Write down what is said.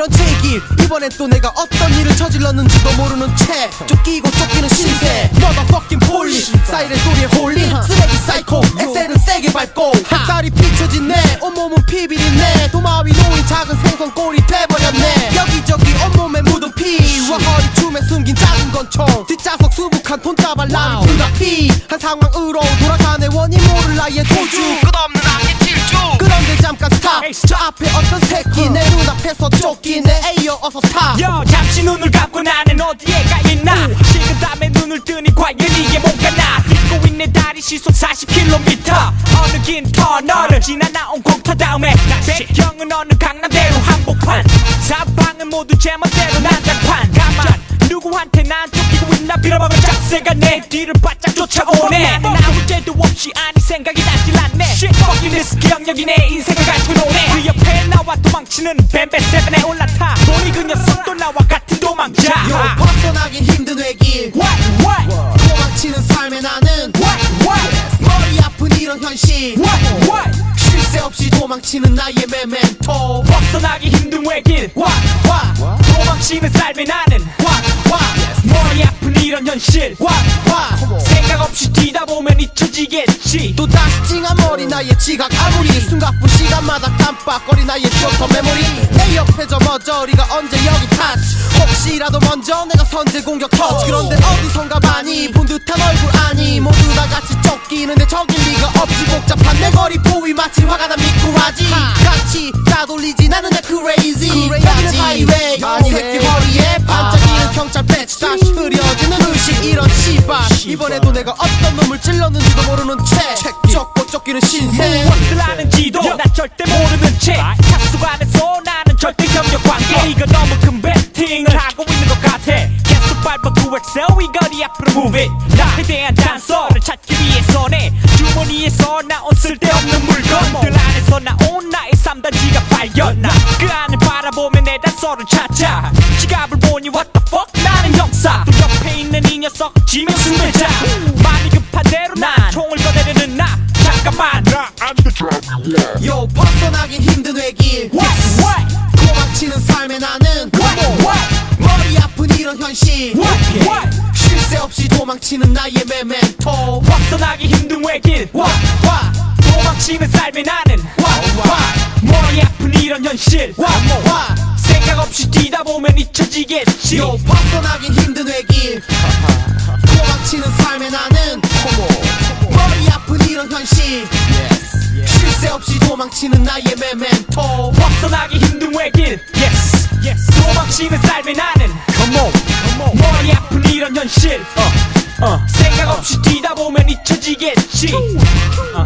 이런 제길 이번엔 또 내가 어떤 일을 저질렀는지도 모르는 채 쫓기고 쫓기는 신세. Motherfucking police. 사이렌 소리에 홀린 쓰레기 사이코. 엑셀은 세게 밟고. 햇살이 비춰진 내 온몸은 피비린내. 도마 위 놓인 작은 생선 꼬리 돼버렸네. 여기저기 온몸에 묻은 피와 허리춤에 숨긴 작은 건총. 뒷좌석 수북한 돈다발 나는 불가피. 한 상황으로 돌아가네. 원인 모를 나의 도주 끝없 저 앞에 어떤 새끼 내 눈앞에서 쫓기네. 에이어 어서 타. 여 잠시 눈을 감고 나는 어디에 가 있나? 식은땀에 눈을 뜨니 과연 이게 뭔가 나? 믿고 있네 다리 시속 40km 어느 긴 터널을 지나 나온 공터 다음에 배경은 어느 강남대로 한복판 사방은 모두 제멋대로 난장판. 가만 누구한테 난 쫓기고 있나? 빌어먹은 짝새가 내 뒤를 바짝 쫓아오네. 나는 아무 죄도 없이 아니 생각이 나질 기억력이 내 인생을 가지고 노네. 그 옆에 나와 도망치는 뱀베 세븐에 올라타. 우리 그 녀석 도 나와 같은 도망자. 요 벗어나긴 힘든 외길. What what 도망치는 삶에 나는. What what 머리 아픈 이런 현실. What what 쉴 새 없이 도망치는 나의 메멘토. 벗어나기 힘든 외길. 와, 와, 도망치는 삶에 나는. 와, 와, 머리 아픈 이런 현실. 와, 와. 생각 없이 뛰다 보면 잊혀지겠지. 또 다시 찡한 머리 나의 지각. 아무리 숨가쁜 시간마다 깜빡거리 나의 쇼터 메모리. 내 옆에 저 머저리가 언제 여기 타치 혹시라도 먼저 내가 선제 공격 터치. 그런데 어디선가 많이 본 듯한 얼굴 아니. 모두 다 같이 쫓기는데 적인 리가 없지. 복잡한 내 거리 보이 마치 화가 난 미꾸라지. 같이 따돌리지 나는 내 crazy. 여기는 하이웨이 이 새끼 허리에 반짝이는 경찰 배치. 다시 흐려지는 의식. 이런 씨발. 이번에도 내가 찔렀는지도 모르는 채 쫓고 쫓기는 신세. 무엇을 아는지도 나 절대 모르는 채. 탑수 안에서 나는 절대 협력 관계. 이거 너무 큰 배팅을 하고 있는 것 같아. 계속 밟아 9XL 이 거리 앞으로 move it. 나에 대한 단서를 찾기 위해서 내 주머니에서 나온 쓸데없는 물건들 안에서 나온 나의 3단지가 발견 나그 안을 바라보며 내 단서를 찾아. 지갑을 보니 the fuck? 나는 형사. 또 옆에 있는 이 녀석 지명 승배자. 마음이 급한 대로 난 총을 꺼내려는 나. 잠깐만. 요 벗어나긴 힘든 외길. What? what? 도망치는 삶에 나는 what what? 머리 아픈 이런 현실. what? What? 쉴새 없이 도망치는 나의 메멘토. 벗어나기 힘든 외길. 와, 와, 도망치는 삶에 나는. 와, 와, 머리 아픈 이런 현실. 와, 와. 잊혀지겠지. 요 벗어나긴 힘든 외길. 도망치는 삶에 나는 머리 아픈 이런 현실. 쉴 새 없이 도망치는 나의 메멘토. 벗어나기 힘든 외길. Yes yes. 도망치는 삶에 나는 Come on, come on. 머리 아픈 이런 현실. 어, 어. 생각 없이 뛰다 보면 잊혀지겠지. 어.